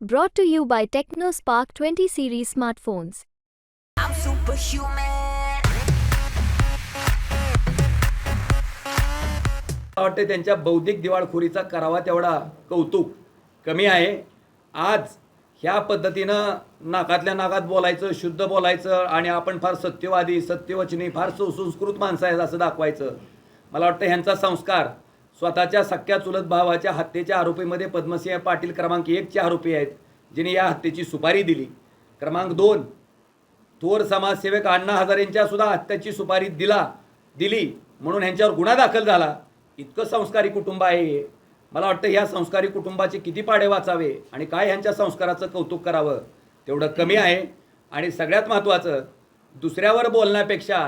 Brought to you by TechnoSpark 20 series smartphones. I'm superhuman. मला वाटते त्यांच्या बौद्धिक दिवाळखोरीचा करावा तेवढा कौतुक कमी आहे आज ह्या पद्धतीनं नाकातल्या नाकात बोलायचं शुद्ध बोलायचं आणि आपण फार सत्यवादी सत्यवचनी फार सुसंस्कृत माणसं आहेत असं दाखवायचं मला वाटतं ह्यांचा संस्कार स्वतःच्या सख्या चुलत भावाच्या हत्येच्या आरोपीमध्ये पद्मसिंह पाटील क्रमांक एकचे आरोपी आहेत जिने या हत्येची सुपारी दिली. क्रमांक दोन थोर समाजसेवक अण्णा हजारेंच्या सुद्धा हत्याची सुपारी दिला दिली म्हणून ह्यांच्यावर गुन्हा दाखल झाला. इतकं संस्कारी कुटुंब आहे हे. मला वाटतं ह्या संस्कारी कुटुंबाचे किती पाडे वाचावे आणि काय ह्यांच्या संस्काराचं कौतुक करावं तेवढं कमी आहे. आणि सगळ्यात महत्त्वाचं दुसऱ्यावर बोलण्यापेक्षा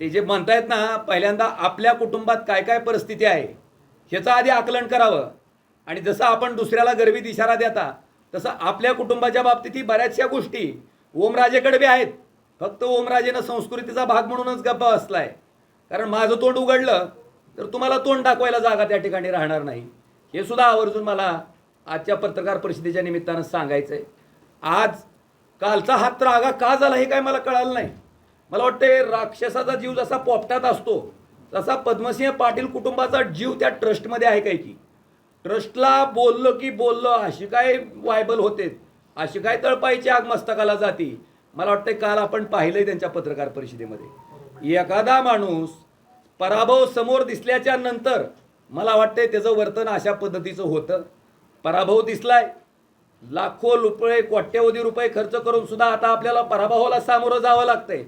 ते जे म्हणतायत ना पहिल्यांदा आपल्या कुटुंबात काय काय परिस्थिती आहे ह्याचं आधी आकलन करावं. आणि जसं आपण दुसऱ्याला गर्वीत इशारा देता तसं आपल्या कुटुंबाच्या बाबतीतही बऱ्याचशा गोष्टी ओमराजेकडे बी आहेत. फक्त ओमराजेनं संस्कृतीचा भाग म्हणूनच गप्पा बसलाय. कारण माझं तोंड उघडलं तर तुम्हाला तोंड दाखवायला जागा त्या ठिकाणी राहणार नाही. हे सुद्धा आवर्जून मला आजच्या पत्रकार परिषदेच्या निमित्तानं सांगायचं आहे आज कालचा हात रागा का झाला हे काय मला कळालं नाही. मला वाटते राक्षसाचा जीव जसा पोपटात असतो तसा पद्मसिंह पाटील कुटुंबाचा जीव त्या ट्रस्टमध्ये आहे काय की. ट्रस्टला बोललो की बोललो अशी काय वायबल होते? अशी काय तळपाईची आग मस्तकाला जाती? मला वाटतं काल आपण पाहिलंय त्यांच्या पत्रकार परिषदेमध्ये. एखादा माणूस पराभव समोर दिसल्याच्या नंतर मला वाटतंय त्याचं वर्तन अशा पद्धतीचं होतं. पराभव दिसलाय. लाखो रुपये कोट्यवधी रुपये खर्च करून सुद्धा आता आपल्याला पराभवाला सामोरं जावं लागतंय.